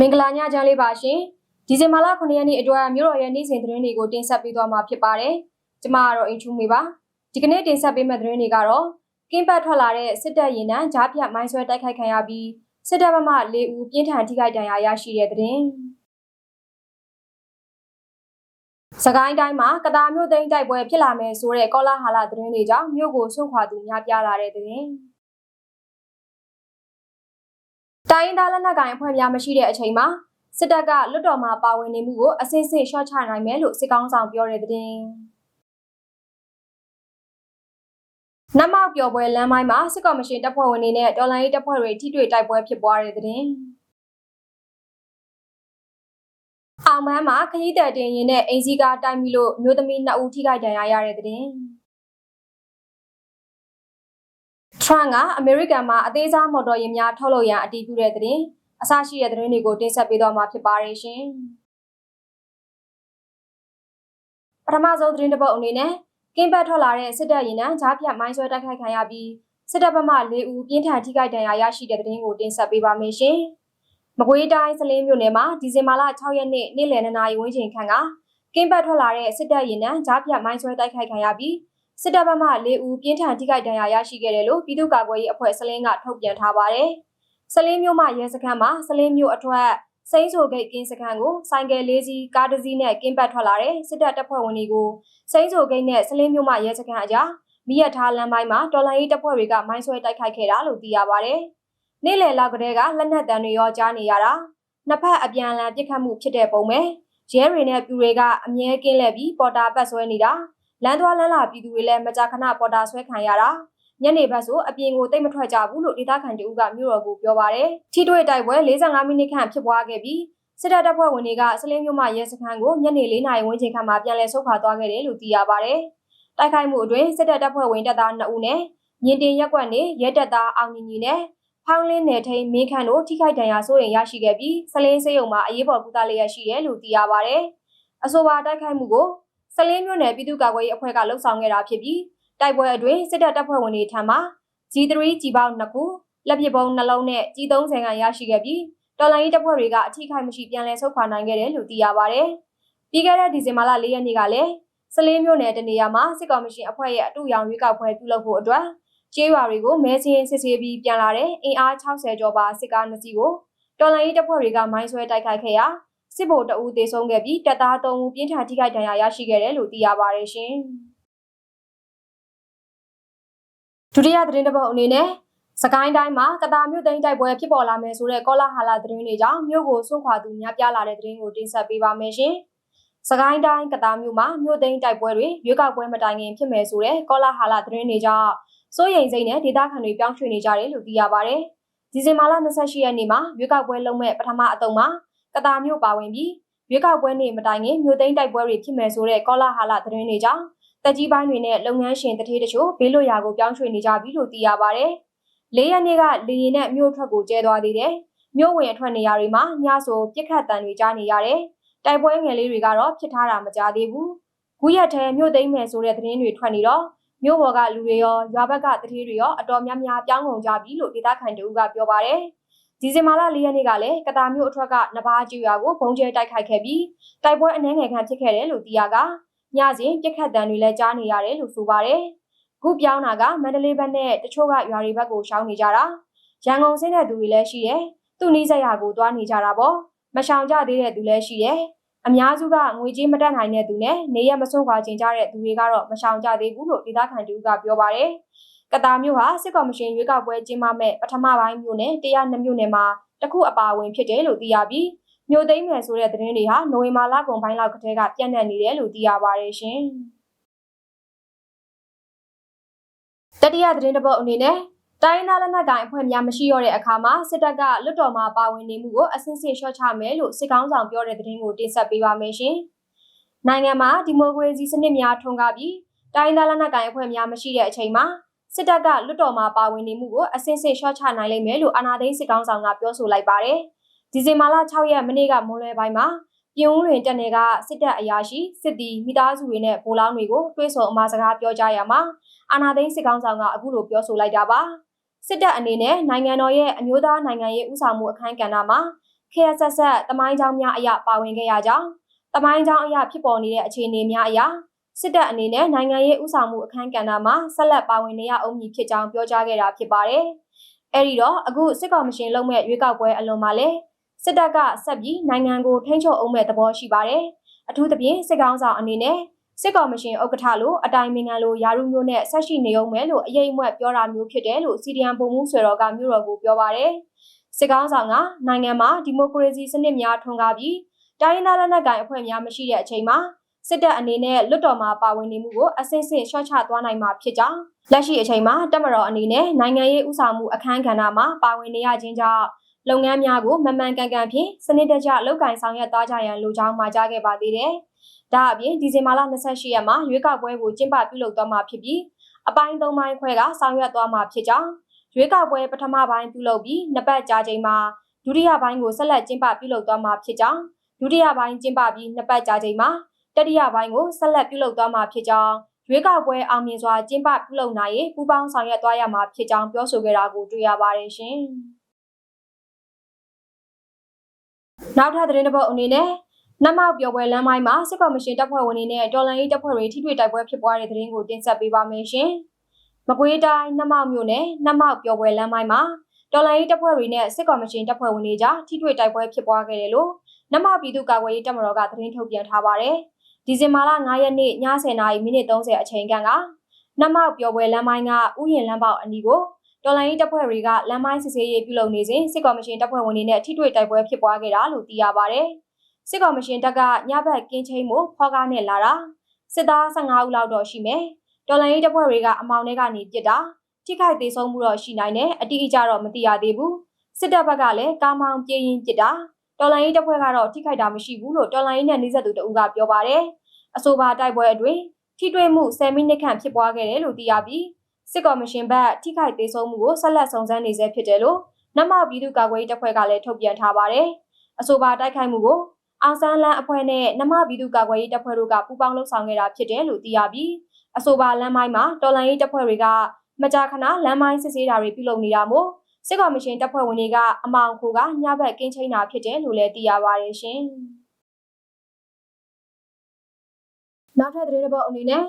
မင်္ဂလာညချမ်းလေးပါရှင်ဒီဇင်ဘာလ9ရက်နေ့အတွက်မြို့တော်ရဲ့နေ့စဉ်သတင်းတွေကိုတင်ဆက်ပေးသွားမှာဖြစ်ပါတယ်ကျမကတော့အင်ချူမေပါဒီကနေ့တင်ဆက်ပေးမယ့်သတင်းတွေကတော့ကင်းပတ်ထွက်လာတဲ့စစ်တပ်ရင်နှံကြားဖြတ်မိုင်းဆွဲတိုက်ခိုက်ခံရပြီးစစ်တပ်ဘက်မှ၄ဦးပြင်းထန်ထိခိုက်ဒဏ်ရာရရှိတဲ့သတင်းစကိုင်းတိုင်းမှာကတာမြို့သိမ်းတိုက်ပွဲဖြစ်လာမယ်ဆိုတဲ့ကောလာဟာလာသတင်းတွေကြောင့်မြို့ကိုဆွန့်ခွာသူများပြားလာတဲ့သတင်း တိုင်းရင်းသားလက်နက်ကိုင်အဖွဲ့များမရှိတဲ့အချိန်မှာစစ်တပ်ကလွတ်တော်မှာပါဝင်နေမှုကိုအစစ်စစ်ရှော့ချနိုင်မယ်လို့စစ်ကောင်းဆောင်ပြောတဲ့သတင်းနမောက်ပျော်ပွဲလမ်းမိုင်းမှာစစ်ကော်မရှင်တပ်ဖွဲ့ဝင်တွေနဲ့တော်လိုင်းရေးတပ်ဖွဲ့တွေထိတွေ့တိုက်ပွဲဖြစ်ပွားတဲ့သတင်းအောင်မန်းမှာခရီးသည်တင်ရင်နဲ့အင်စီကာတိုက်မိလို့မျိုးသမီး2ဦးထိခိုက်ဒဏ်ရာရတဲ့သတ ထရန့်ကအမေရိကန်မှာအသေးစားမော်တော်ယာဉ်များထုတ်လုပ်ရန်အတည်ပြုတဲ့သတင်းအစရှိတဲ့သတင်းတွေကိုတင်ဆက်ပေးသွားမှာဖြစ်ပါတယ်ရှင်ပထမဆုံးသတင်းတစ်ပုဒ်အနေနဲ့ကင်းဘတ်ထွက်လာတဲ့စစ်တပ်ရင်နှံဂျားဖြတ်မိုင်းဆွဲတိုက်ခိုက်ခံရပြီးစစ်တပ်ဘက်မှ၄ဦးပြင်းထန်ထိခိုက်ဒဏ်ရာရရှိတဲ့သတင်းကိုတင်ဆက်ပေးပါမယ်ရှင်။မကွေးတိုင်းစလင်းမြို့နယ်မှာဒီဇင်ဘာလ6ရက်နေ့နေ့လယ်2နာရီဝန်းကျင်ခန့်ကကင်းဘတ်ထွက်လာတဲ့စစ်တပ်ရင်နှံဂျားဖြတ်မိုင်းဆွဲတိုက်ခိုက်ခံရပြီး စစ်တပ်ဘက်မှ၄ဦးပြင်းထန်ထိခိုက်ဒဏ်ရာရရှိခဲ့တယ်လို့ပြည်သူ့ကာကွယ်ရေးအဖွဲ့စလင်းကထုတ်ပြန်ထားပါတယ်။စလင်းမြို့မှာရဲစခန်းမှာစလင်းမြို့အထွတ်စိမ့်ဆိုဂိတ်ကင်းစခန်းကိုဆိုင်ကယ်လေးစီးကားတစ်စီးနဲ့ကင်းပတ်ထွက်လာတဲ့စစ်တပ်တပ်ဖွဲ့ဝင်တွေကိုစိမ့်ဆိုဂိတ်နဲ့စလင်းမြို့မှာရဲစခန်းအကြားမိရထားလမ်းပိုင်းမှာတော်လိုင်းရေးတပ်ဖွဲ့တွေကမိုင်းဆွဲတိုက်ခိုက်ခဲ့တာလို့သိရပါဗျ။နေ့လယ်လောက်ကတည်းကလက်နက်တံတွေရောကြားနေရတာနှစ်ဖက်အပြန်အလှန်ပစ်ခတ်မှုဖြစ်တဲ့ပုံပဲရဲတွေနဲ့ပြူတွေကအမြဲကင်းလှည့်ပြီးပေါ်တာပတ်ဆွဲနေတာ လမ်းသွားလမ်းလာပြည်သူတွေလည်းမကြာခဏပေါ်တာဆွဲခံရတာညနေဘက်ဆိုအပြင်ကိုတိတ်မထွက်ကြဘူးလို့ဒေသခံတဦးကမြို့တော်ကိုပြောပါရယ်ထိတွေ့တိုက်ပွဲ45မိနစ်ခန့်ဖြစ်ပွားခဲ့ပြီးစစ်တပ်တပ်ဖွဲ့ဝင်တွေကစလင်းမြို့မှရဲစခန်းကိုညနေ4နာရီဝန်းကျင်ခန့်မှာပြန်လည်ဆုတ်ခွာသွားခဲ့တယ်လို့သိရပါရယ်တိုက်ခိုက်မှုအတွင်းစစ်တပ်တပ်ဖွဲ့ဝင်တပ်သား2ဦးနဲ့မြင်းတင်ရက်ကွက်နေရဲတပ်သားအောင်ညီညီနဲ့ဖောင်းလင်းနယ်ထိန်မင်းခန့်တို့ထိခိုက်ဒဏ်ရာဆိုရင်ရရှိခဲ့ပြီးစလင်းစေးရုံမှာအရေးပေါ်ကုသလျက်ရှိတယ်လို့သိရပါရယ်အဆိုပါတိုက်ခိုက်မှုကို စလင်းမြို့နယ်ပြည်သူ့ကာကွယ်ရေးအဖွဲ့ကလှုပ်ဆောင်ခဲ့တာဖြစ်ပြီးတိုက်ပွဲအတွင်းစစ်တပ်တပ်ဖွဲ့ဝင်တွေထံမှ G3 ကြီးပေါင်း2ခုလက်ပစ်ပုံးနှလုံးနဲ့ G30 ကရရှိခဲ့ပြီးတော်လိုင်းတပ်ဖွဲ့တွေကအထိခိုက်မရှိပြန်လည်ဆုတ်ခွာနိုင်ခဲ့တယ်လို့သိရပါဗျ။ပြီးခဲ့တဲ့ဒီဇင်ဘာလ၄ရက်နေ့ကလည်းစလင်းမြို့နယ်တနေရာမှာစစ်ကောင်မရှင်အဖွဲ့ရဲ့အတူရောင်ရွေးကောက်ပွဲပြုလုပ်ဖို့အတွက်ကျေးရွာတွေကိုမဲစင်းစစ်ဆေးပြီးပြန်လာတဲ့အင်အား60ကျော်ပါစစ်ကားနှစ်စီးကိုတော်လိုင်းတပ်ဖွဲ့တွေကမိုင်းဆွဲတိုက်ခိုက်ခဲ့ရာ စစ်ဗိုလ်တအူးသေဆုံးခဲ့ပြီးတပ်သား3ဦးပြင်းထန်ထိခိုက်ဒဏ်ရာရရှိခဲ့တယ်လို့သိရပါတယ်ရှင်။ဒုတိယသတင်းတစ်ပုဒ်အနေနဲ့စကိုင်းတိုင်းမှာကတာမြို့သိမ်းတိုက်ပွဲဖြစ်ပေါ်လာမယ်ဆိုတဲ့ကောလာဟာလာသတင်းတွေကြောင့်မြို့ကိုဆွန့်ခွာသူများပြားလာတဲ့သတင်းကိုတင်ဆက်ပေးပါမယ်ရှင်။စကိုင်းတိုင်းကတာမြို့မှာမြို့သိမ်းတိုက်ပွဲတွေရွေးကောက်ပွဲမတိုင်ခင်ဖြစ်မယ်ဆိုတဲ့ကောလာဟာလာသတင်းတွေကြောင့်စိုးရိမ်စိတ်နဲ့ဒေသခံတွေပြောင်းရွှေ့နေကြတယ်လို့သိရပါဗျ။ဒီဇင်ဘာလ28ရက်နေ့မှာရွေးကောက်ပွဲလုပ်မဲ့ပထမအတုံးမှာ ကတာမြို့ပါဝင်ပြီးရွေးကောက်ပွဲနေ့မတိုင်ခင်မြို့သိမ်းတိုက်ပွဲတွေဖြစ်မယ်ဆိုတဲ့ကောလာဟာလာသတင်းတွေကြောင့်တက်ကြီးပိုင်းတွေနဲ့လုပ်ငန်းရှင်တထေးတချို့ဘေးလွတ်ရာကိုပြောင်းရွှေ့နေကြပြီလို့သိရပါဗျ။လေးရက်နေ့ကလေရင်နဲ့မြို့ထွက်ကိုကျဲသွားသေးတယ်။မြို့ဝင်အထွက်နေရာတွေမှာညဆိုပြစ်ခတ်တံတွေကြားနေရတယ်။တိုက်ပွဲငယ်လေးတွေကတော့ဖြစ်ထားတာမကြသေးဘူး။ခုရက်ထဲမြို့သိမ်းမယ်ဆိုတဲ့သတင်းတွေထွက်နေတော့မြို့ပေါ်ကလူတွေရောရွာဘက်ကတထေးတွေရောအတော်များများပြောင်းကုန်ကြပြီလို့ဒေသခံတို့ကပြောပါတယ်။ ဒီဇင်ဘာလ၄ရက်နေ့ကလည်းကတာမြို့အထွက်ကနဘာကျွော်ကိုဘုံကျဲတိုက်ခိုက်ခဲ့ပြီးတိုက်ပွဲအနှဲငယ်ခံဖြစ်ခဲ့တယ်လို့သိရကညစဉ်ပြက်ခတ်တံတွေလည်းကြားနေရတယ်လို့ဆိုပါတယ်။ခုပြောင်းတာကမန္တလေးဘက်နဲ့တချို့ကရွာတွေဘက်ကိုရှောင်းနေကြတာ။ရန်ကုန်ဆင်းတဲ့သူတွေလည်းရှိတယ်။သူ့နီးစက်ရာကိုသွားနေကြတာပေါ့။မရှောင်ကြသေးတဲ့သူလည်းရှိတယ်။အများစုကငွေကြေးမတက်နိုင်တဲ့သူနဲ့နေရမဆုံးခွာခြင်းကြတဲ့သူတွေကတော့မရှောင်ကြသေးဘူးလို့ဒေသခံတူကပြောပါတယ်။ ကတာမျိုးဟာစစ်ကော်မရှင်ရွေးကောက်ပွဲကျင်းပမဲ့ပထမပိုင်းမျိုးနဲ့တရားနှစ်မျိုးနဲ့မှာတခုအပါအဝင်ဖြစ်တယ်လို့သိရပြီးမြို့သိမ်းမယ်ဆိုတဲ့သတင်းတွေဟာနိုဝင်ဘာလကုန်ပိုင်းလောက်ကတည်းကပြန့်နှံ့နေတယ်လို့သိရပါတယ်ရှင်။တတိယသတင်းတစ်ပုဒ်အနေနဲ့တိုင်းသားလက်နက်ကိုင်အဖွဲ့များမရှိရတဲ့အခါမှာစစ်တပ်ကလွတ်တော်မှာပါဝင်နေမှုကိုအစင်းစင်လျှော့ချမယ်လို့စစ်ကောင်းဆောင်ပြောတဲ့သတင်းကိုတင်ဆက်ပေးပါမယ်ရှင်။နိုင်ငံမှာဒီမိုကရေစီစနစ်များထွန်းကားပြီးတိုင်းသားလက်နက်ကိုင်အဖွဲ့များမရှိတဲ့အချိန်မှာ စစ်တပ်ကလွတ်တော်မှာပါဝင်နေမှုကိုအစင်းစင်လျှော့ချနိုင်လိမ့်မယ်လို့အာဏာသိမ်းစစ်ကောင်းဆောင်ကပြောဆိုလိုက်ပါတယ်။ဒီဇင်ဘာလ6ရက်မနေ့ကမွန်းလွဲပိုင်းမှာပြုံးလွင်တက်နယ်ကစစ်တပ်အရာရှိစစ်တီမိသားစုတွေနဲ့ဗိုလ်လောင်းတွေကိုတွဲဆုံအမှာစကားပြောကြရမှာအာနာသိန်းစစ်ကောင်းဆောင်ကအခုလိုပြောဆိုလိုက်တာပါစစ်တပ်အနေနဲ့နိုင်ငံတော်ရဲ့အမျိုးသားနိုင်ငံရေးဥဆောင်မှုအခမ်းကဏ္ဍမှာခရဆက်ဆက်တမိုင်းကြောင်းများအရာပါဝင်ခဲ့ရကြောင်းတမိုင်းကြောင်းအရာဖြစ်ပေါ်နေတဲ့အခြေအနေများအရာ စစ်တပ်အနေနဲ့နိုင်ငံရေးဥဆောင်မှုအခမ်းကဏ္ဍမှာဆက်လက်ပါဝင်နေရအောင်မည်ဖြစ်ကြောင်းပြောကြားခဲ့တာဖြစ်ပါတယ်။အဲဒီတော့အခုစစ်ကောင်မရှင်လုံးမဲ့ရွေးကောက်ပွဲအလွန်မှာလဲစစ်တပ်ကဆက်ပြီးနိုင်ငံကိုထိန်းချုပ်အောင်မဲ့သဘောရှိပါတယ်။အထူးသဖြင့်စစ်ကောင်ဆောင်အနေနဲ့စစ်ကောင်မရှင်ဥက္ကဋ္ဌလိုအတိုင်းမင်္ဂလိုယာရုမျိုးနဲ့ဆက်ရှိနေအောင်မယ်လို့အရေးအမွက်ပြောတာမျိုးဖြစ်တယ်လို့စီဒီအမ်ပုံမှုဆွေတော်ကမြို့တော်ကိုပြောပါတယ်။စစ်ကောင်ဆောင်ကနိုင်ငံမှာဒီမိုကရေစီစနစ်များထွန်းကားပြီးတိုင်းရင်းသားလက်နက်ကိုင်အဖွဲ့များမရှိတဲ့အချိန်မှာ စစ်တပ်အနေနဲ့လွတ်တော်မှာပါဝင်နေမှုကိုအစစ်စစ်ရှော့ချသွားနိုင်မှာဖြစ်ကြောင်းလက်ရှိအချိန်မှာတပ်မတော်အနေနဲ့နိုင်ငံရေးဥဆောင်မှုအခမ်းကဏ္ဍမှာပါဝင်နေရခြင်းကြောင့်လုပ်ငန်းများကိုမမှန်ကန်ကန်ဖြင့်စနစ်တကျလုပ်ကင်ဆောင်ရွက်သွားကြရန်လိုကြောင်းမှာကြားခဲ့ပါသေးတယ်။ဒါအပြင်ဒီဇင်ဘာလ28ရက်မှာရွေးကောက်ပွဲကိုကျင်းပပြုလုပ်သွားမှာဖြစ်ပြီးအပိုင်း၃ပိုင်းခွဲကဆောင်ရွက်သွားမှာဖြစ်ကြောင်းရွေးကောက်ပွဲပထမပိုင်းပြုလုပ်ပြီးနှစ်ပတ်ကြာချိန်မှာဒုတိယပိုင်းကိုဆက်လက်ကျင်းပပြုလုပ်သွားမှာဖြစ်ကြောင်းဒုတိယပိုင်းကျင်းပပြီးနှစ်ပတ်ကြာချိန်မှာ တတိယပိုင်းကိုဆက်လက်ပြုလုပ်သွားမှာဖြစ်ကြောင်းရွေးကောက်ပွဲအောင်မြင်စွာကျင်းပပြုလုပ်နိုင်ရေးပူးပေါင်းဆောင်ရွက်သွားရမှာဖြစ်ကြောင်းပြောဆိုခဲ့တာကိုတွေ့ရပါတယ်ရှင်။နောက်ထပ်သတင်းတစ်ပုဒ်အနေနဲ့နမောက်ပျော်ပွဲလမ်းမိုင်းမှာစစ်ကော်မရှင်တပ်ဖွဲ့ဝင်တွေနဲ့တော်လှန်ရေးတပ်ဖွဲ့တွေထိတွေ့တိုက်ပွဲဖြစ်ပွားတဲ့သတင်းကိုတင်ဆက်ပေးပါမယ်ရှင်။မကွေးတိုင်းနမောက်မြို့နယ်နမောက်ပျော်ပွဲလမ်းမိုင်းမှာတော်လှန်ရေးတပ်ဖွဲ့တွေနဲ့စစ်ကော်မရှင်တပ်ဖွဲ့ဝင်တွေကြားထိတွေ့တိုက်ပွဲဖြစ်ပွားခဲ့တယ်လို့နမောက်ပြည်သူ့ကာကွယ်ရေးတပ်မတော်ကသတင်းထုတ်ပြန်ထားပါတယ်။ ဒီဇင်ဘာလ9ရက်နေ့ည10:30မိနစ်30အချိန်ခန့်ကနမောက်ပျော်ပွဲလမ်းမိုင်းကဥယျာဉ်လမ်းပေါက်အနီးကိုတော်လိုင်းတပ်ဖွဲ့တွေကလမ်းမိုင်းစစ်ဆေးရေးပြုလုပ်နေစဉ်စစ်ကော်မရှင်တပ်ဖွဲ့ဝင်တွေနဲ့ထိတွေ့တိုက်ပွဲဖြစ်ပွားခဲ့တာလို့သိရပါဗျ။စစ်ကော်မရှင်တပ်ကညဘက်ကင်းချင်းမှုဖောကားနဲ့လာတာစစ်သား15ဦးလောက်တော့ရှိမယ်။တော်လိုင်းတပ်ဖွဲ့တွေကအမောင်ထဲကနေပစ်တာထိခိုက်သေးဆုံးမှုတော့ရှိနိုင်တယ်အတိအကျတော့မသိရသေးဘူး။စစ်တပ်ဘက်ကလည်းကားမောင်ပြေးရင်ပစ်တာ တော်လိုင်းတပ်ဖွဲ့ကတော့ထိခိုက်တာမရှိဘူးလို့တော်လိုင်းနဲ့နှိစက်သူတအူးကပြောပါတယ်။အဆိုပါတိုက်ပွဲအတွင်းထိတွေ့မှု10မိနစ်ခန့်ဖြစ်ပွားခဲ့တယ်လို့သိရပြီးစစ်ကော်မရှင်ဘက်ထိခိုက်သေးဆုံးမှုကိုဆက်လက်စုံစမ်းနေဆဲဖြစ်တယ်လို့နမပြည်သူ့ကာကွယ်ရေးတပ်ဖွဲ့ကလည်းထုတ်ပြန်ထားပါတယ်။အဆိုပါတိုက်ခိုက်မှုကိုအောင်ဆန်းလန်းအဖွဲ့နဲ့နမပြည်သူ့ကာကွယ်ရေးတပ်ဖွဲ့တို့ကပူးပေါင်းလှုပ်ဆောင်ခဲ့တာဖြစ်တယ်လို့သိရပြီးအဆိုပါလမ်းမိုင်းမှာတော်လန်ရေးတပ်ဖွဲ့တွေကမကြာခဏလမ်းမိုင်းစစ်ဆေးတာတွေပြုလုပ်နေတာမို့ စစ်ကော်မရှင်တပ်ဖွဲ့ဝင်တွေကအမောင်ခိုကညဘက်ကင်းချင်းတာဖြစ်တယ်လို့လည်းသိရပါတယ်ရှင်။နောက်ထပ်သတင်းတစ်ပုဒ်အနေနဲ့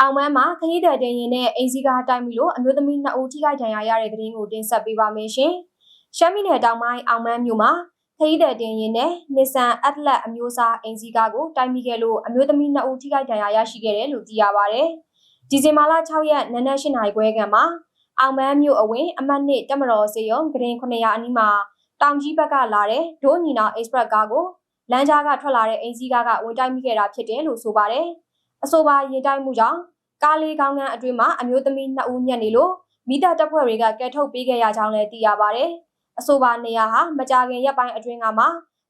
အောင်မန်းမှာခရီးသည်တင်ရင်နဲ့အင်စီကားတိုက်မိလို့အမျိုးသမီးနှစ်ဦးထိခိုက်ဒဏ်ရာရတဲ့သတင်းကိုတင်ဆက်ပေးပါမယ်ရှင်။ရှမ်းပြည်နယ်တောင်ပိုင်းအောင်မန်းမြို့မှာခရီးသည်တင်ရင်နဲ့ Nissan Atlas အမျိုးအစားအင်စီကားကိုတိုက်မိခဲ့လို့အမျိုးသမီးနှစ်ဦးထိခိုက်ဒဏ်ရာရရှိခဲ့တယ်လို့သိရပါဗျ။ဒီဇင်ဘာလ6ရက်နနက်၈နာရီခွဲကမှာ အောင်မန်းမြို့အဝင်အမှတ်နှစ်တက်မတော်စေယုံဂရင်900အနီးမှာတောင်ကြီးဘက်ကလာတဲ့ဒိုးညီနာ Express ကားကိုလမ်းကြားကထွက်လာတဲ့အင်စီကားကဝင်တိုက်မိခဲ့တာဖြစ်တယ်လို့ဆိုပါတယ်။အဆိုပါရင်တိုက်မှုကြောင့်ကားလေးကောင်းကန်းအတွင်းမှာအမျိုးသမီး2ဦးညက်နေလို့မိသားတပ်ဖွဲ့တွေကကဲထုတ်ပေးခဲ့ရကြောင်းလည်းသိရပါတယ်။အဆိုပါနေရာဟာမကြာခင်ရက်ပိုင်းအတွင်းကမှ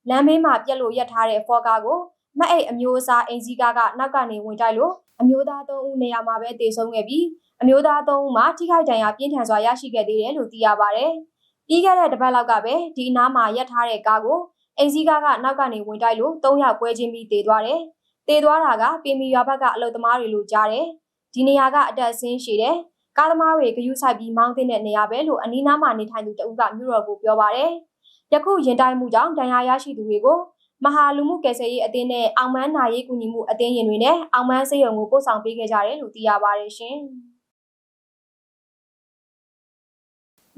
လမ်းမေးမှာပြက်လို့ရက်ထားတဲ့ဖော်ကားကိုမအိတ်အမျိုးအစားအင်စီကားကနောက်ကနေဝင်တိုက်လို့အမျိုးသား3ဦးနေရာမှာပဲတေဆုံးခဲ့ပြီး အမျိုးသား3ဦးမှာထိခိုက်ဒဏ်ရာပြင်းထန်စွာရရှိခဲ့သေးတယ်လို့သိရပါတယ်။ပြီးခဲ့တဲ့တစ်ပတ်လောက်ကပဲဒီအနားမှာရက်ထားတဲ့ကားကိုအင်စီကားကနောက်ကနေဝင်တိုက်လို့3ယောက်ပွဲချင်းပြီးတေသွားတယ်။တေသွားတာကပင်မီရွာဘက်ကအလုသမားတွေလို့ကြားတယ်။ဒီနေရာကအတက်ဆင်းရှိတယ်။ကားသမားတွေဂယုဆိုင်ပြီးမောင်းတဲ့နေရာပဲလို့အနီးနားမှာနေထိုင်သူတဦးကမြို့တော်ကိုပြောပါတယ်။ယခုရင်တိုင်မှုကြောင့်ဒဏ်ရာရရှိသူတွေကိုမဟာလူမှုကယ်ဆယ်ရေးအသင်းနဲ့အောင်မန်းနာရေးကူညီမှုအသင်းရင်တွေနဲ့အောင်မန်းစေယုံကိုပို့ဆောင်ပေးခဲ့ကြတယ်လို့သိရပါတယ်ရှင်။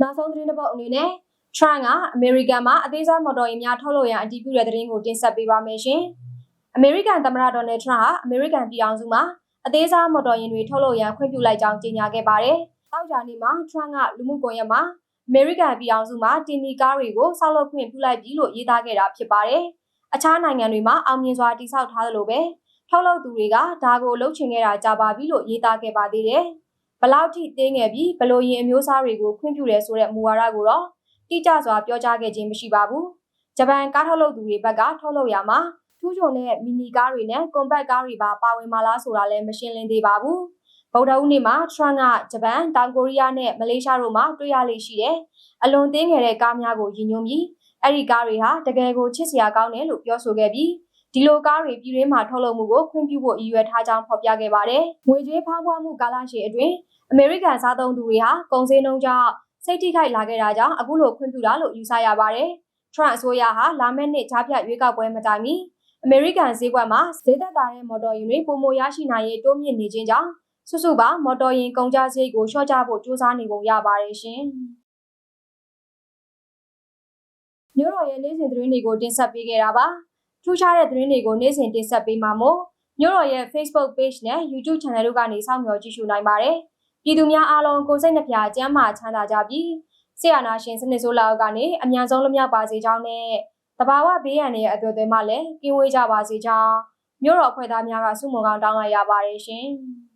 နောက်ဆုံးသတင်းတစ်ပုဒ်အနေနဲ့ Trump ကအမေရိကန်မှာအသေးစားမော်တော်ယာဉ်များထုတ်လုပ်ရန်အတည်ပြုတဲ့သတင်းကိုတင်ဆက်ပေးပါမယ်ရှင်။အမေရိကန်သမ္မတဒေါ်နယ်ထရန့်ဟာအမေရိကန်ပြည်ထောင်စုမှာအသေးစားမော်တော်ယာဉ်တွေထုတ်လုပ်ရန်ခွင့်ပြုလိုက်ကြောင်းကြေညာခဲ့ပါတယ်။တောက်ကြနေ့မှာ Trump ကလူမှုကွန်ရက်မှာအမေရိကန်ပြည်ထောင်စုမှာတင်နီကားတွေကိုဆောက်လုပ်ခွင့်ပြုလိုက်ပြီလို့ရေးသားခဲ့တာဖြစ်ပါတယ်။အခြားနိုင်ငံတွေမှာအောင်မြင်စွာတည်ဆောက်ထားသလိုပဲထုတ်လုပ်သူတွေကဒါကိုလှုပ်ချင်ခဲ့တာကြာပါပြီလို့ရေးသားခဲ့ပါသေးတယ်။ ဘလောက်ထိသေးငယ်ပြီးဘလို့ရင်အမျိုးအစားတွေကိုခွင့်ပြုတယ်ဆိုတဲ့မူဝါဒကိုတော့တိကျစွာပြောကြားခဲ့ခြင်းမရှိပါဘူး။ဂျပန်ကားထုတ်လုပ်သူတွေဘက်ကထုတ်လုပ်ရမှာထူးချွန်တဲ့မီနီကားတွေနဲ့ကွန်ပတ်ကားတွေပါပါဝင်မှာလားဆိုတာလည်းမရှင်းလင်းသေးပါဘူး။ဗုဒ္ဓဦးနေ့မှာထရန့်ကဂျပန်၊တောင်ကိုရီးယားနဲ့မလေးရှားတို့မှာတွေ့ရလေရှိတယ်။အလွန်သေးငယ်တဲ့ကားများကိုရည်ညွှန်းပြီးအဲ့ဒီကားတွေဟာတကယ်ကိုချစ်စရာကောင်းတယ်လို့ပြောဆိုခဲ့ပြီး ဒီလိုကားတွေပြည်တွင်းမှာထုတ်လုပ်မှုကိုခွင့်ပြုဖို့ရည်ရွယ်ထားကြောင်းဖော်ပြခဲ့ပါတယ်။ငွေကြေးဖောင်းပွားမှုကာလရှည်အတွင်းအမေရိကန်စားသုံးသူတွေဟာကုန်စည်နှုန်းကြောင့်စိတ်ထိခိုက်လာခဲ့တာကြောင့်အခုလိုခွင့်ပြုတာလို့ယူဆရပါတယ်။ထရန့်အစိုးရဟာလာမယ့်နှစ်ကြားဖြတ်ရွေးကောက်ပွဲမတိုင်မီအမေရိကန်ဈေးကွက်မှာဈေးသက်သာတဲ့မော်တော်ယာဉ်တွေပုံမရရှိနိုင်ရေးတိုးမြင့်နေခြင်းကြောင့်စုစုပေါင်းမော်တော်ယာဉ်ကုန်ကျစရိတ်ကိုလျှော့ချဖို့ကြိုးစားနေပုံရပါတယ်ရှင်။မြို့တော်ရဲ့နေ့စဉ်သတင်းတွေကိုတင်ဆက်ပေးခဲ့တာပါ။ ထူးခြားတဲ့သတင်းတွေကိုနေ့စဉ်တင်ဆက်ပေးမှာမို့မြို့တော်ရဲ့ Facebook Page နဲ့ YouTube Channel တို့ကနေစောင့်မျှော်ကြည့်ရှုနိုင်ပါတယ်။ပြည်သူများအားလုံးကိုယ်စိတ်နှပြကျန်းမာချမ်းသာကြပြီးဆရာနာရှင်စနစ်ဆိုးလောက်ကနေအမြန်ဆုံးလွတ်မြောက်ပါစေကြောင်းနဲ့တဘာဝဘေးရန်ရဲ့အတွေ့အကြုံမှလည်းကင်းဝေးကြပါစေကြောင်းမြို့တော်အဖွဲ့သားများကဆုမွန်ကောင်းတောင်းလိုက်ရပါတယ်ရှင်။